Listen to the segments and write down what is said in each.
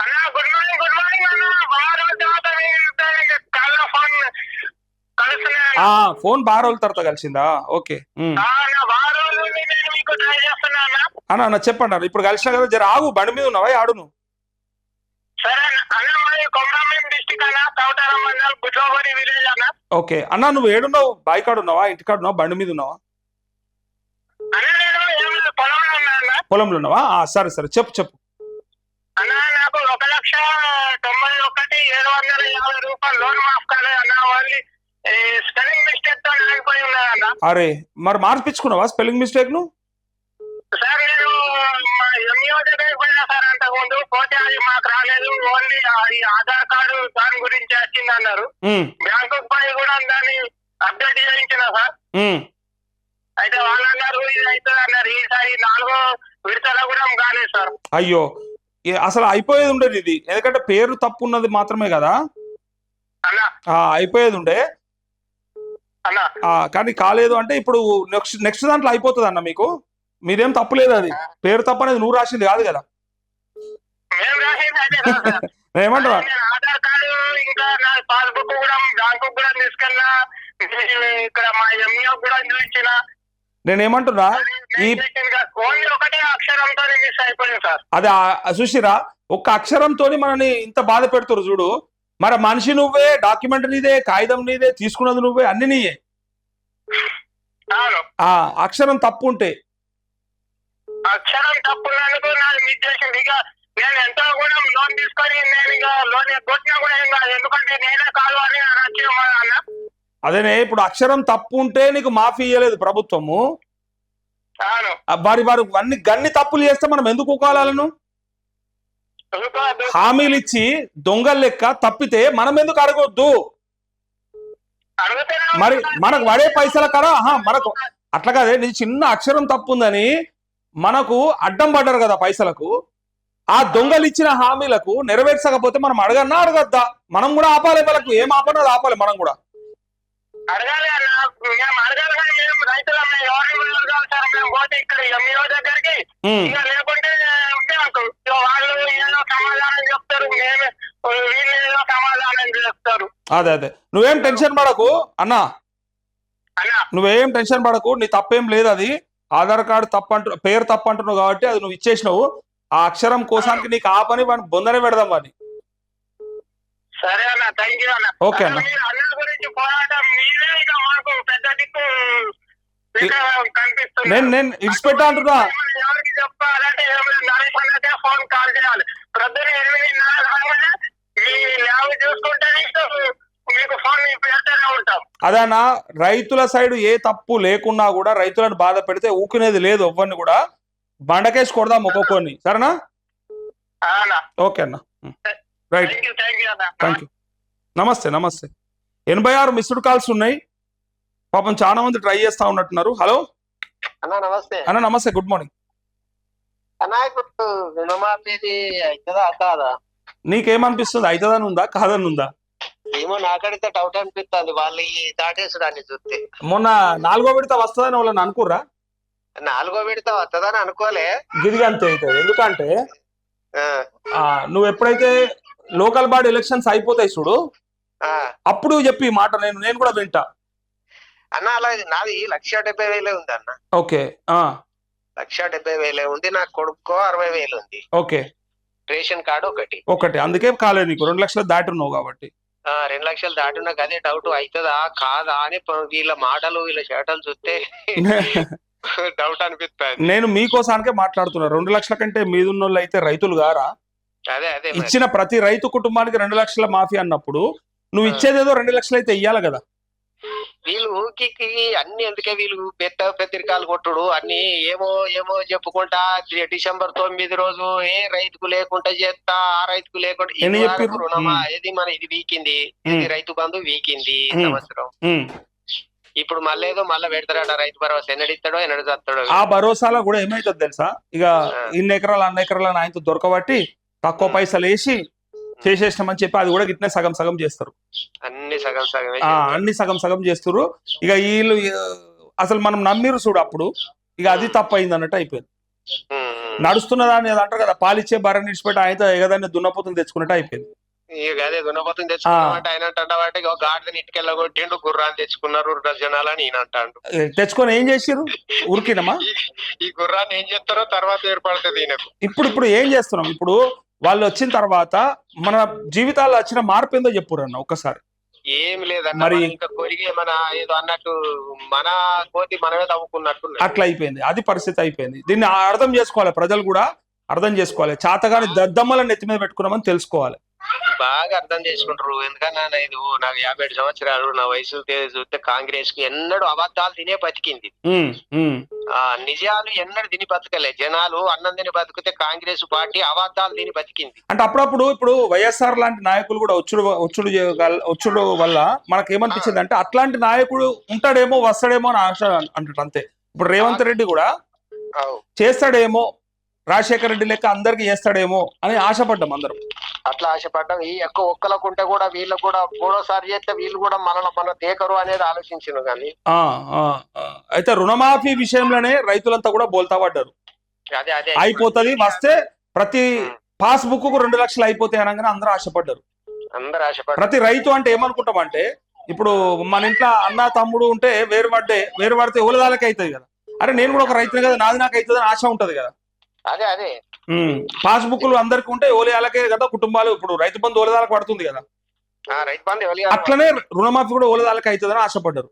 అన్న good morning good morning అన్న. బాగా రోజుల తర్వాత కాల్లో ఫోన్ కలుస్తున్నాను ఆ ఫోన్ బాగా రోజుల తర్వాత కలిసిందా? ఓకే. ఉమ్. అన్న బాగా రోజుల నుండి నేను మీకు ట్రై చేస్తున్నా అన్న. అన్న అన్న చెప్పండి అన్న. ఇప్పుడు కలిసినా కదా? జర ఆగు బండి మీద ఉన్నావా? ఆడును సరే అన్న. అన్న మాది కొమరంభీం డిస్టిక్ అన్న? కౌటారం మండల్ విలేజ్ అన్న. ఓకే. అన్న నువ్వు ఏడున్నావు? బాయికాడు ఉన్నావా? ఇంటికాడు ఉన్నావా? బండి మీద ఉన్నావా? అన్న నేను ఏమైనా పొలంలో ఉన్నా అన్న. పొలంలో ఉన్నావా? ఆ, సరే సరే. చెప్పు చెప్పు. అన్న నాకు ఒక లక్ష తొంభై ఒకటి ఏడు వందల యాభై రూపాయలు లోన్ మాఫ్ కాలేదు అన్న ఓన్లీ స్పెల్లింగ్ మిస్టేక్తో ఆగిపోయి ఉన్నది అన్న. అరే మరి మార్పించుకున్నావా స్పెల్లింగ్ మిస్టేక్ను సార్ నేను ఎంఈఓ దగ్గరికి పోయినా సార్ అంతకుముందు పోతే అది మాకు రాలేదు ఓన్లీ ఆధార్ కార్డు దాని గురించి వచ్చింది అన్నారు. బ్యాంకు పోయి కూడా దాన్ని అప్డేట్ చేయించిన సార్. అయితే వాళ్ళు అన్నారు ఇది అవుతుంది అన్నారు. ఈసారి నాలుగో విడతల కూడా కాలేదు సార్. అయ్యో అసలు అయిపోయేది ఉండేది ఇది. ఎందుకంటే పేరు తప్పు ఉన్నది మాత్రమే కదా. అయిపోయేది ఉండే. కానీ కాలేదు అంటే ఇప్పుడు నెక్స్ట్ నెక్స్ట్ దాంట్లో అయిపోతుంది అన్న మీకు. మీరేం తప్పులేదు అది. పేరు తప్పు అనేది నువ్వు రాసింది కాదు కదా. పాస్బుక్ కూడా బ్యాంకు కూడా ఇక్కడ మా ఎంఈఓ కూడా చూపించిన నేను ఏమంటున్నా ఈ అది చూసిరా ఒక్క అక్షరంతో మనని ఇంత బాధ పెడుతురు చూడు. మరి మనిషి నువ్వే డాక్యుమెంట్ నీదే కాగితం నీదే తీసుకున్నది నువ్వే అన్ని నీయే. అక్షరం తప్పు ఉంటే అక్షరం ఇక నేను ఎంతో కూడా లోన్ తీసుకొని నేను ఇక లోన్ కొట్టినా కూడా ఏం కాదు. ఎందుకంటే నేనే కాదు అని అనొచ్చు అన్న అదేనే ఇప్పుడు అక్షరం తప్పు ఉంటే నీకు మాఫీ ఇయ్యలేదు ప్రభుత్వము. వారి వారు అన్ని గన్ని తప్పులు చేస్తే మనం ఎందుకు ఇంకో- హామీలు ఇచ్చి దొంగల లెక్క తప్పితే మనం ఎందుకు అడగొద్దు? మరి. మనకు పడే పైసల ఆహా మనకు అట్లా కాదే నీ చిన్న అక్షరం తప్పు ఉందని మనకు అడ్డం పడ్డారు కదా పైసలకు. ఆ దొంగలు ఇచ్చిన హామీలకు నెరవేర్చకపోతే మనం అడగన్నా అడగద్దా? మనం కూడా ఆపాలి వాళ్ళకు ఏం ఆపనో అది ఆపాలి మనం కూడా. అడగాలి అన్న. మేము అడగాలి కానీ మేము రైతులం మేము ఎవరిని అడగాలి సార్? మేము పోతే ఇక్కడ ఎంఈఓ దగ్గరికి ఇంకా లేకుంటే మాకు వాళ్ళు ఏదో సమాధానం చెప్తారు మేమే వీళ్ళు ఏదో సమాధానం చెప్తారు అదే అదే. నువ్వేం టెన్షన్ పడకు అన్నా. అన్న. నువ్వేం టెన్షన్ పడకు నీ తప్పేం లేదు అది. ఆధార్ కార్డు తప్పంటు పేరు తప్పంటున్నావు కాబట్టి అది నువ్వు ఇచ్చేసినావు. ఆ అక్షరం కోసానికి నీకు ఆ పని వాడిని బొందనే పెడదాం వాడిని సరే అన్న థ్యాంక్ యూ అన్న. ఓకే అన్న. మీరు పోరాటం ఇక మాకు పెద్ద దిక్కు కనిపిస్తుంది. నేను నేను ఇడిచిపెట్టా అంటున్నా. ఎవరికి చెప్పాలంటే అన్నకే ఫోన్ కాల్ చేయాలి. ప్రొద్దున ఎనిమిదిన్నర కాగానే మీ ల్యాబ్ చూసుకుంటే మీకు ఫోన్ పెడతానే ఉంటాం. అదనా రైతుల సైడ్ ఏ తప్పు లేకున్నా కూడా రైతులను బాధ పెడితే ఊకునేది లేదు ఎవ్వరిని కూడా. బండకేసి కొడదాం ఒక్కొక్కరిని. సరేనా? ఓకే అన్న. రైట్. థ్యాంక్ యూ నమస్తే నమస్తే. ఎనభై ఆరు మిస్డ్ కాల్స్ ఉన్నాయి. పాపం చాలా మంది ట్రై చేస్తా ఉన్నట్టున్నారు. హలో? అన్న నమస్తే. అన్న నమస్తే గుడ్ మార్నింగ్. అన్న ఇప్పుడు రుణమాఫీది అవుతుందా కాదా నీకేమనిపిస్తుంది? అవుతుందని ఉందా కాదని ఉందా? ఏమో నాకడితే డౌట్ అనిపిస్తుంది వాళ్ళు ఈ దాటేసడాన్ని చూస్తే. మొన్న నాలుగో విడత వస్తుందని వాళ్ళని అనుకుర్రా? నాలుగో విడత వస్తుందని అనుకోలే. గిరిగి అంతే అవుతుంది. ఎందుకంటే నువ్వు ఎప్పుడైతే లోకల్ బాడీ ఎలక్షన్స్ అయిపోతాయి చూడు. అప్పుడు చెప్పి మాట నేను నేను కూడా వింటా. అన్న అలా నాది లక్ష డెబ్బై వేలే ఉంది అన్న. ఓకే ఆ. లక్ష డెబ్బై వేలే ఉంది నా కొడుకో అరవై వేలు ఉంది. ఓకే. రేషన్ కార్డు ఒకటి. ఒకటి అందుకే కాలేదు నీకు రెండు లక్షలు దాటి ఉన్నావు కాబట్టి. ఆ, రెండు లక్షలు దాటినా అదే డౌట్ అవుతుందా కాదా అని వీళ్ళ మాటలు వీళ్ళ చేటలు చూస్తే డౌట్ అనిపిస్తుంది నేను మీకోసానికే మాట్లాడుతున్నా రెండు లక్షల కంటే మీదున్నోళ్ళు అయితే రైతులు గారా? అదే అదే మరి. ఇచ్చిన ప్రతి రైతు కుటుంబానికి రెండు లక్షల మాఫీ అన్నప్పుడు నువ్వు. ఇచ్చేదేదో రెండు లక్షలు అయితే ఇయ్యాలి కదా వీళ్ళు ఊరికి అన్ని ఎందుకే వీళ్ళు పెద్ద పెద్దరికాలు కొట్టుడు అన్ని ఏమో ఏమో చెప్పుకుంటా డిసెంబర్ తొమ్మిది రోజు ఏ రైతుకు లేకుండా చేస్తా ఆ రైతుకు లేకుండా? రుణమా. ఇది మన ఇది వీకింది ఇది. రైతు బంధు వీకింది. సంవత్సరం. ఇప్పుడు మళ్ళీ ఏదో మళ్ళీ పెడతాడట రైతు భరోసా ఎన్నడిస్తాడో ఎన్నడు చేస్తాడో ఆ భరోసాలో కూడా ఏమైతుంది తెలుసా ఇక ఇన్ని ఎకరాలు అన్ని ఎకరాలు ఆయనతో దొరకబట్టి తక్కువ పైసలు వేసి చేసేసినామని చెప్పి అది కూడా గిట్నే సగం సగం చేస్తారు. అన్ని సగం సగమే ఆ అన్ని సగం సగం చేస్తారు ఇక వీళ్ళు అసలు మనం నమ్మిరు చూడు అప్పుడు ఇక అది తప్పు అయింది అన్నట్టు అయిపోయింది. నడుస్తున్నదా అని ఏదో అంటారు కదా పాలిచ్చే బర్రె నిడిచిపెట్టి ఆయన ఏదైనా దున్నపోతుంది తెచ్చుకున్నట్టు అయిపోయింది. ఇక అదే దున్నపోతుంది తెచ్చుకున్నామంటే ఆయన అంటాడు ఇక గాడిదని ఇటుకెళ్ళగొట్టిండు గుర్రాన్ని తెచ్చుకున్నారు జనాలని ఈయన అంటాడు. తెచ్చుకొని ఏం చేసిర్రు? ఉరికినమా? ఈ- ఈ గుర్రాన్ని ఏం చేస్తారో తర్వాత ఏర్పడుతుంది ఈయనకు. ఇప్పుడు ఇప్పుడు ఏం చేస్తున్నాం? ఇప్పుడు వాళ్ళు వచ్చిన తర్వాత మన జీవితాల్లో వచ్చిన మార్పు ఏందో చెప్పురన్న ఒక్కసారి. ఏం లేదన్న మరి- ఇంకా కొరిగే మన ఏదో అన్నట్టు మన కోతి మనమే తవ్వుకున్నట్టు అట్లా అయిపోయింది అది పరిస్థితి అయిపోయింది. దీన్ని అర్థం చేసుకోవాలి ప్రజలు కూడా అర్థం చేసుకోవాలి. చాతగాని దద్దమ్మల నెత్తి మీద పెట్టుకున్నామని తెలుసుకోవాలి. బాగా అర్థం చేసుకుంటారు. ఎందుకన్నా ఇది నాకు యాభై ఏడు సంవత్సరాలు నా వయసు చూస్తే కాంగ్రెస్కి ఎన్నడూ అబద్ధాలు తినే బతికింది. ఆ నిజాలు ఎన్నడూ తిని బతకలే. జనాలు అన్నం తిని బతికితే కాంగ్రెస్ పార్టీ అబద్ధాలు తిని బతికింది. అంటే అప్పుడప్పుడు ఇప్పుడు వైఎస్ఆర్ లాంటి నాయకులు కూడా వచ్చుడు వచ్చుడు వచ్చుడు వల్ల మనకి ఏమనిపించింది అంటే అట్లాంటి నాయకుడు ఉంటాడేమో వస్తాడేమో అని ఆశ అంటాడు అంతే. ఇప్పుడు రేవంత్ రెడ్డి కూడా. చేస్తాడేమో రాజశేఖర రెడ్డి లెక్క అందరికి చేస్తాడేమో అని ఆశపడ్డాం అందరం. అట్లా ఆశపడ్డాం. ఈ ఎక్కువ ఒక్కలకు ఉంటే కూడా వీళ్ళు కూడా మూడోసారి చేస్తే వీళ్ళు కూడా మనలో మన తేకరు అనేది ఆలోచించిన కానీ. అయితే రుణమాఫీ విషయంలోనే రైతులంతా కూడా బోల్తా పడ్డారు. అదే అదే. అయిపోతది వస్తే ప్రతి పాస్ బుక్కు రెండు లక్షలు అయిపోతాయి అనగానే అందరూ ఆశపడ్డారు. అందరు ఆశపడ్డారు. ప్రతి రైతు అంటే ఏమనుకుంటాం అంటే ఇప్పుడు మన ఇంట్లో అన్న తమ్ముడు ఉంటే వేరు పడ్డే వేరు పడితే ఓలదాలకి అవుతుంది కదా. అరే నేను కూడా ఒక రైతునే కదా నాది నాకు అవుతుంది అని ఆశ ఉంటది కదా. అదే అదే. పాస్ బుక్లు అందరికి ఉంటే ఓలేయాలకే కదా కుటుంబాలు. ఇప్పుడు రైతు బంధు ఓలదాలకు పడుతుంది కదా. రైతు అట్లనే రుణమాఫీ కూడా ఓలదాలకి అవుతుందని ఆశపడ్డారు.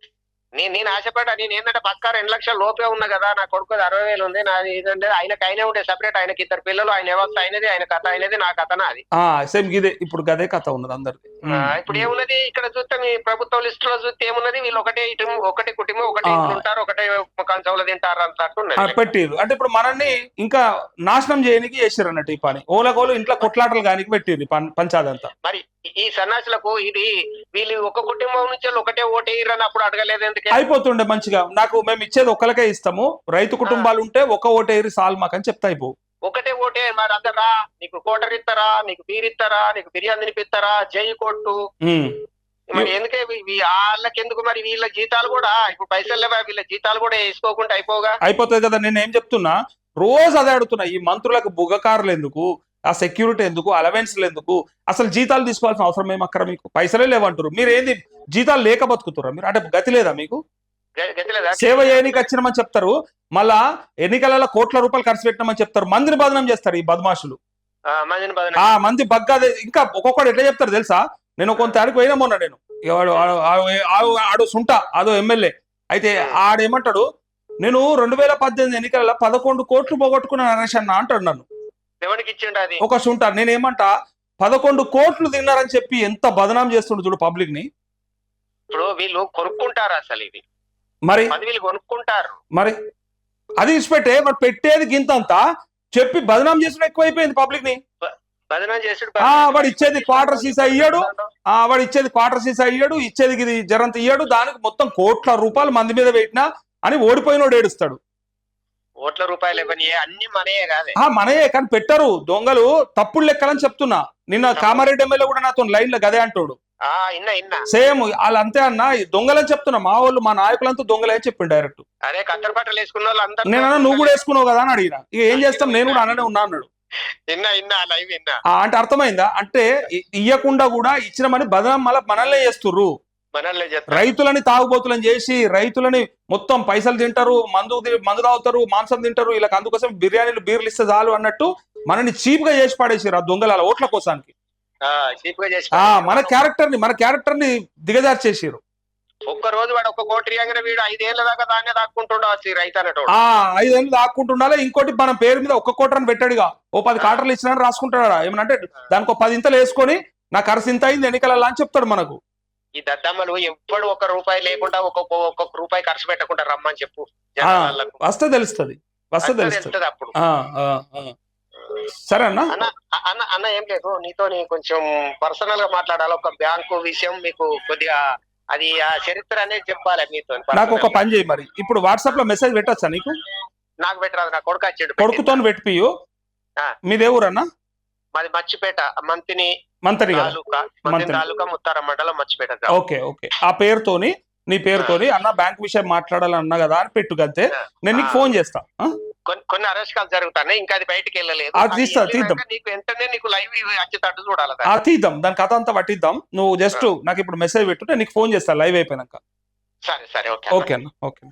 నేను నేను ఆశపడ్డా నేను ఏంటంటే పక్కా రెండు లక్షల లోపే ఉన్నా కదా నా కొడుకు అరవై వేలు ఉంది నా ఏంటంటే ఆయనకి ఆయనే ఉండే సెపరేట్ ఆయనకి ఇద్దరు పిల్లలు ఆయన వ్యవస్థ అయినది ఆయన కథ అయినది నా కథ నాది. సేమ్ ఇదే ఇప్పుడు గదే కథ ఉన్నది అందరికి ఆ, ఇప్పుడు ఏమున్నది? ఇక్కడ చూస్తే మీ ప్రభుత్వ లిస్ట్లో చూస్తే ఏమున్నది? వీళ్ళు ఒకటే ఇటు ఒకటే కుటుంబం ఒకటే ఉంటారు ఒకటే కంచంలో తింటారు ఉన్నది. పెట్టిరు. అంటే ఇప్పుడు మనల్ని ఇంకా నాశనం చేయడానికి చేసిర్రు అన్నట్టు ఈ పని. ఓలకోలు ఇంట్లో కొట్లాటలు కానీ పెట్టిర్రు ఈ పం- పంచాదంతా మరి ఈ సన్యాసులకు ఇది వీళ్ళు ఒక కుటుంబం నుంచి ఒకటే ఓటేయరని అప్పుడు అడగలేదు ఎందుకే? అయిపోతుండే మంచిగా. నాకు మేము ఇచ్చేది ఒక్కలకే ఇస్తాము. రైతు కుటుంబాలు ఉంటే ఒక ఓటేరి సాల్ మాకు అని చెప్తా అయిపో. ఒకటే ఓటే మరి అందరా? నీకు కోటర్ ఇస్తారా? నీకు బీర్ ఇస్తారా? నీకు బిర్యానీ తినిపిస్తారా? జై కొట్టు. మరి ఎందుకే వాళ్ళకి ఎందుకు మరి వీళ్ళ జీతాలు కూడా? ఇప్పుడు పైసలు లేవా? వీళ్ళ జీతాలు కూడా వేసుకోకుండా అయిపోగా? అయిపోతుంది కదా నేను ఏం చెప్తున్నా? రోజు అదే అడుగుతున్నా ఈ మంత్రులకు బుగ్గకారులు ఎందుకు? ఆ సెక్యూరిటీ ఎందుకు? అలవెన్స్లు ఎందుకు? అసలు జీతాలు తీసుకోవాల్సిన అవసరం ఏం అక్కడ మీకు? పైసలే లేవంటారు మీరు ఏంది జీతాలు లేక బతుకుతురా మీరు? అంటే గతి లేదా మీకు? సేవ చేయడానికి వచ్చినామని చెప్తారు. మళ్ళా ఎన్నికలలో కోట్ల రూపాయలు ఖర్చు పెట్టినామని చెప్తారు. మందిని బదనం చేస్తారు ఈ బద్మాషులు. ఆ, మంది బగ్గా ఇంకా ఒక్కొక్కడు ఎట్లా చెప్తారు తెలుసా? నేను కొంత ఆడికి పోయినా మొన్న నేను? ఆడు సుంట అదో ఎమ్మెల్యే. అయితే ఆడేమంటాడు? నేను రెండు వేల పద్దెనిమిది ఎన్నికలలో పదకొండు కోట్లు పోగొట్టుకున్నాను నరేష్ అన్న అంటాడు నన్ను. ఎవరికి ఇచ్చిండు అది? ఒక సుంట నేనేమంటా పదకొండు కోట్లు తిన్నారని చెప్పి ఎంత బదనాం చేస్తుండు చూడు పబ్లిక్ని ఇప్పుడు వీళ్ళు కొనుక్కుంటారు అసలు ఇది. మరి? పదవిలు కొనుక్కుంటారు. మరి? అది ఇచ్చిపెట్టే మరి పెట్టేది గింతంతా చెప్పి బదనాం చేసుడు ఎక్కువైపోయింది పబ్లిక్ని బదనం చేసుడు ఆ, వాడు ఇచ్చేది క్వార్టర్ సీసా ఇయ్యాడు. ఆ వాడు ఇచ్చేది క్వార్టర్ సీసా ఇయ్యాడు ఇచ్చేది ఇది జరంత ఇయ్యాడు దానికి మొత్తం కోట్ల రూపాయలు మంది మీద పెట్టినా అని ఓడిపోయినోడు ఏడుస్తాడు. కోట్ల రూపాయలు ఇవ్వని అన్ని మనయే కాదే. ఆ మనయే కానీ పెట్టరు. దొంగలు తప్పుడు లెక్కలని చెప్తున్నా. నిన్న కామారెడ్డి ఎమ్మెల్యే కూడా నాతో లైన్లో గదే అంటాడు. సేమ్ వాళ్ళు అంతే అన్న దొంగలని చెప్తున్నా. మా వాళ్ళు మా నాయకులంతా దొంగలే అని చెప్పిండు డైరెక్ట్. అదే కత్తెర బట్టలు వేసుకున్న వాళ్ళు నేను నువ్వు కూడా వేసుకున్నావు కదా అని అడిగిన. ఇక ఏం చేస్తాం? నేను కూడా అననే ఉన్నా అన్నాడు. అంటే అర్థమైందా? అంటే ఇయ్యకుండా కూడా ఇచ్చినమని బదనం మళ్ళీ మనల్నే చేస్తుర్రు. రైతులని తాగుబోతులను చేసి రైతులని మొత్తం పైసలు తింటారు మందు మందు తాగుతారు మాంసం తింటారు వీళ్ళకి అందుకోసం బిర్యానీలు బీర్లు ఇస్తే చాలు అన్నట్టు మనని చీప్గా చేసి పడేసారు ఆ దొంగల ఓట్ల కోసానికి. మన క్యారెక్టర్ని మన క్యారెక్టర్ని దిగజార్చేసారు ఒక్క రోజు వాడు ఒక కోటి రియాంగన వీడు ఐదేళ్ళ దాకా దాన్నే దాక్కుంటుండవచ్చు రైతు అనేటోడు ఆ ఐదేళ్ళు దాక్కుంటుండాలి ఇంకోటి మన పేరు మీద ఒక్క కోటరని పెట్టాడుగా. ఓ పది కాటర్లు ఇచ్చినా రాసుకుంటాడా? ఏమనంటే దానికి ఒక పది ఇంతలు వేసుకొని నా ఖర్చు ఇంత అయింది ఎన్నికలలో అని చెప్తాడు మనకు. ఈ దద్దమ్మలు ఎప్పుడు ఒక్క రూపాయి లేకుండా ఒక్కొక్క ఒక్కొక్క రూపాయి ఖర్చు పెట్టకుండా రమ్మని చెప్పు వస్తే తెలుస్తుంది వస్తే తెలుస్తుంది. అప్పుడు. సరే అన్న? అన్న అన్న ఏం లేదు నీతో కొంచెం పర్సనల్గా మాట్లాడాలి ఒక బ్యాంకు విషయం మీకు కొద్దిగా అది ఆ చరిత్ర అనేది చెప్పాలి మీతో నాకు ఒక పని చేయి మరి. ఇప్పుడు వాట్సాప్లో మెసేజ్ పెట్టచ్చా నీకు? నాకు పెట్టరాదు నా కొడుకు వచ్చాడు కొడుకుతో పెట్టిపియు. ఆ. మీదే ఊరన్నా? మాది మచ్చిపేట మంతిని మంతని కదా? తాలూకా ముత్తారం మండలం మచ్చిపేట. Okay okay. ఆ పేరుతోని నీ పేరుతోని అన్న బ్యాంక్ విషయం మాట్లాడాలని అన్నా కదా అని పెట్టు గంతే. నేను నీకు ఫోన్ చేస్తా? కొన్ని అరెస్టాలు జరుగుతున్నాయి ఇంకా అది బయటకు వెళ్ళలేదు. తీస్తా, తీద్దాం. నీకు వెంటనే నీకు లైవ్ వచ్చేటట్టు చూడాలి ఆ తీద్దాం. దాని కథ అంతా పట్టిద్దాం. నువ్వు జస్ట్ నాకు ఇప్పుడు మెసేజ్ పెట్టు నేను నీకు ఫోన్ చేస్తాను లైవ్ అయిపోయినాక. సరే సరే. ఓకే ఓకే అన్న. ఓకే